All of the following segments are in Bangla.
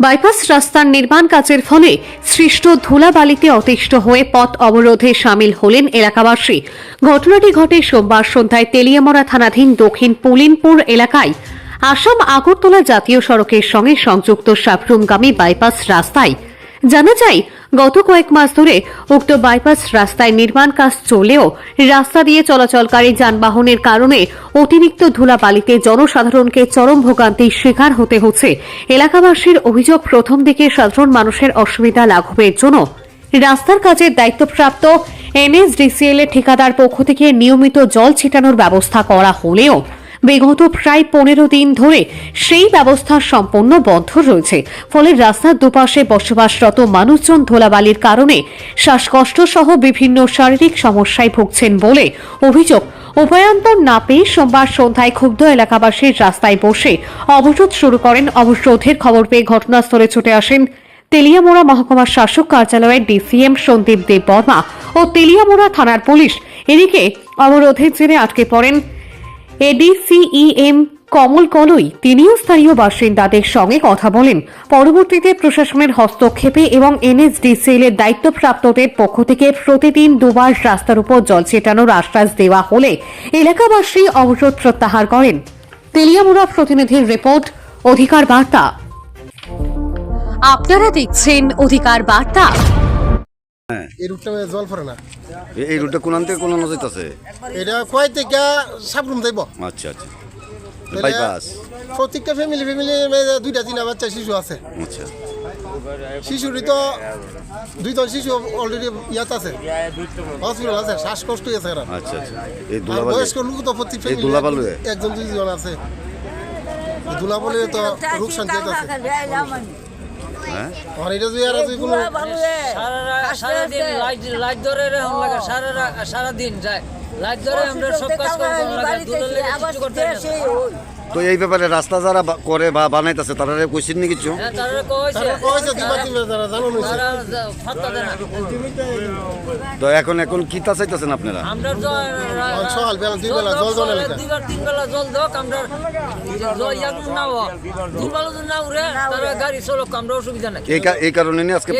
বাইপাস রাস্তার নির্মাণ কাজের ফলে সৃষ্ট ধুলাবালিতে অতিষ্ঠ হয়ে পথ অবরোধে সামিল হলেন এলাকাবাসী। ঘটনাটি ঘটে সোমবার সন্ধ্যায় তেলিয়ামরা থানাধীন দক্ষিণ পুলিনপুর এলাকায়। আসাম আগরতলা জাতীয় সড়কের সঙ্গে সংযুক্ত সাবরুমগামী বাইপাস রাস্তায়। জানা যায় গত কয়েক মাস ধরে উক্ত বাইপাস রাস্তায় নির্মাণ কাজ চলেও রাস্তা দিয়ে চলাচলকারী যানবাহনের কারণে অতিরিক্ত ধুলাবালিতে জনসাধারণকে চরম ভোগান্তির শিকার হতে হচ্ছে। এলাকাবাসীর অভিযোগ, প্রথম দিকে সাধারণ মানুষের অসুবিধা লাঘবের জন্য রাস্তার কাজের দায়িত্বপ্রাপ্ত এনএসডিসিএল এর ঠিকাদার পক্ষ থেকে নিয়মিত জল ছিটানোর ব্যবস্থা করা হলেও বিগত প্রায় পনেরো দিন ধরে সেই ব্যবস্থা সম্পূর্ণ বন্ধ রয়েছে। ফলে রাস্তার দুপাশে বসবাসরত মানুষজন ধোলাবালির কারণে শ্বাসকষ্ট সহ বিভিন্ন শারীরিক সমস্যায় ভুগছেন বলে অভিযোগ। উপায়ন্তর না পেয়ে সোমবার সন্ধ্যায় ক্ষুব্ধ এলাকাবাসীর রাস্তায় বসে অবরোধ শুরু করেন। অবরোধের খবর পেয়ে ঘটনাস্থলে ছুটে আসেন তেলিয়ামোড়া মহকুমার শাসক কার্যালয়ের ডিসিএম সন্দীপ দেব বর্মা ও তেলিয়ামোড়া থানার পুলিশ। এদিকে অবরোধের জেরে আটকে পড়েন এডিসিইএম কমল কলই, তিনিও স্থানীয় বাসিন্দাদের সঙ্গে কথা বলেন। পরবর্তীতে প্রশাসনের হস্তক্ষেপে এবং এনএসডিসিএল এর দায়িত্বপ্রাপ্তদের পক্ষ থেকে প্রতিদিন দুবার রাস্তার উপর জল ছেটানোর আশ্বাস দেওয়া হলে এলাকাবাসী অবরোধ প্রত্যাহার করেন। তেলিয়ামুড়া প্রতিনিধির রিপোর্ট, অধিকার বার্তা। আপনারা দেখছেন অধিকার বার্তা। এই রুটটা জল পড়ে না। এই রুটটা কোন থেকে কোন যাইতেছে এটা কয় থেকে সাবরুম যাইব। আচ্ছা আচ্ছা। বাইপাস প্রত্যেকটা ফ্যামিলি ফ্যামিলি দুইটা তিনটা বাচ্চা শিশু আছে। আচ্ছা। শিশুরই তো দুইজন শিশু অলরেডি ইয়াত আছে। হসপিটাল আছে শ্বাসকষ্ট আছে এরা। আচ্ছা আচ্ছা। এই বয়স্ক লোক তো প্রত্যেক ফ্যামিলি? একজন দুইজন আছে। দুলাবলে তো রোগ শান্তি আছে। হ্যাঁ? এটা যদি আর যদি কোনো সারা সারাদিন লাইট লাইট ধরে লাগে সারা যায়। লাইট ধরে আমরা সব কাজ করতে লাগে দুধের লেগে কিছু করতে। তো এই ব্যাপারে রাস্তা যারা করে বা বানাইতেছে তারা কইছেন নি কিছু? হ্যাঁ, তো এখন এখন কি তা চাইতেছেন আপনারা? এই কারণে আজকে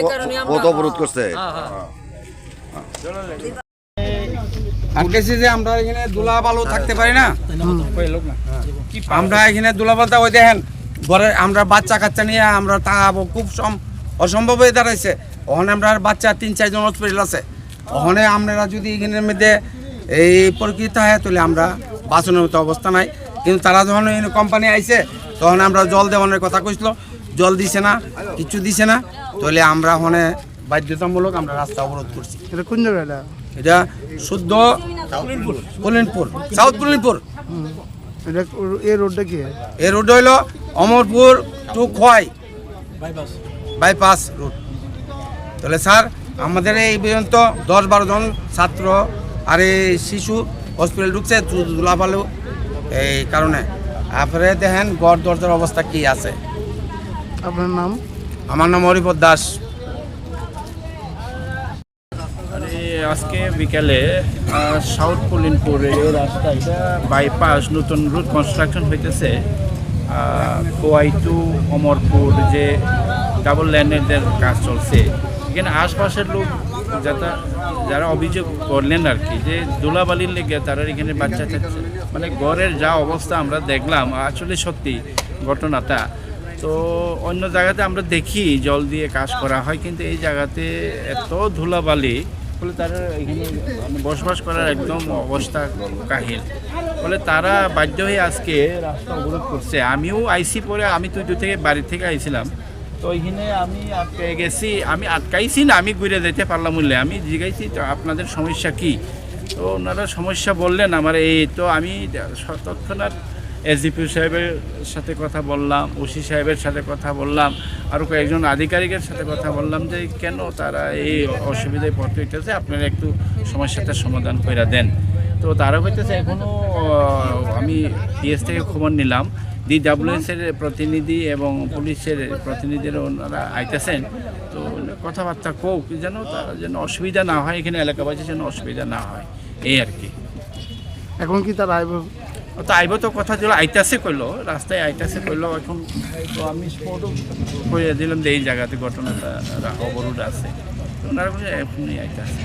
পথ অবরোধ করছে। হ্যাঁ হ্যাঁ। আটকেছি যে আমরা এখানে দুলা বালু থাকতে পারি না? আমরা এখানে দুলা বালুটা ওই দেখেন ঘরে আমরা বাচ্চা কাচ্চা নিয়ে আমরা তাকাবো খুব সম অসম্ভব হয়ে দাঁড়াইছে। ওখানে আমরা বাচ্চা তিন চারজন হসপিটাল আছে। ওখানে আপনারা যদি এখানের মধ্যে এই পরিকৃত হয় তাহলে আমরা বাঁচানোর মতো অবস্থা নাই। কিন্তু তারা যখন কোম্পানি আইছে তখন আমরা জল দেওয়ানোর কথা কইছিল। জল দিছে না কিছু দিছে না। তাহলে আমরা ওখানে বাধ্যতামূলক আমরা রাস্তা অবরোধ করছি। এটা কোন জায়গা এটা? শুদ্ধ পুলিনপুর। সাউথ পুলিনপুর। এটা এই রোডটা কি? এই রোড হইল Amarpur to Khowai. Bypass road. তাহলে স্যার আমাদের এই পর্যন্ত দশ বারো জন ছাত্র আর এই শিশু হসপিটাল ঢুকছে দুলাভালো এই কারণে। তারপরে দেখেন গড় দরজার অবস্থা কি আছে। আপনার নাম? আমার নাম হরিপদ দাস আরে আজকে বিকালে সাউথ পলিনপুর এটা বাইপাস নতুন রুট কনস্ট্রাকশন হইতেছে কোয়াই টু অমরপুর, যে ডাবল ল্যান্ডের কাজ চলছে। এখানে আশপাশের লোক যারা যারা অভিযোগ করলেন আর কি, যে দোলাবালির লেগে তারা এখানে বাচ্চা থাকছে মানে ঘরের যা অবস্থা আমরা দেখলাম, আসলে সত্যি ঘটনাটা। তো অন্য জায়গাতে আমরা দেখি, জল দিয়ে কাজ করা হয়, কিন্তু এই জায়গাতে এত ধুলাবালি ফলে তারা এখানে বসবাস করার একদম অবস্থা কাহিল। ফলে তারা বাধ্য হয়ে আজকে রাস্তা অবরোধ করছে। আমিও আইসি পরে, আমি তুই থেকে বাড়ি থেকে আইছিলাম। তো ওইখানে আমি আটকে গেছি, আমি আটকাইছি না, আমি ঘুরে যেতে পারলাম বললে আমি জিজ্ঞাসি তো আপনাদের সমস্যা কি? তো ওনারা সমস্যা বললেন, আমার এই তো আমি তৎক্ষণাৎ এসডিপি সাহেবের সাথে কথা বললাম, ওসি সাহেবের সাথে কথা বললাম আরও কয়েকজন আধিকারিকের সাথে কথা বললাম যে কেন তারা এই অসুবিধায় পড়তে হইতেছে, আপনারা একটু সমস্যাটার সমাধান করে দেন। তো তারা কইতেছে এখনও আমি পিএস থেকে খবর নিলাম, ডিডাব্লিউএস এর প্রতিনিধি এবং পুলিশের প্রতিনিধিরা ওনারা আইতেছেন, তো কথাবার্তা কোক যেন তারা যেন অসুবিধা না হয়, এখানে এলাকাবাসীর যেন অসুবিধা না হয়, এই আর কি। এখন কি তার তো আইব তো কথা দিল আইতাসে কইলো, রাস্তায় আইতাসে কইলো, এখন তো আমি স্পটও কইয়া দিলাম যে এই জায়গাতে ঘটনাটা অবরোধ আছে। ওনারা এখনই আইতাছে।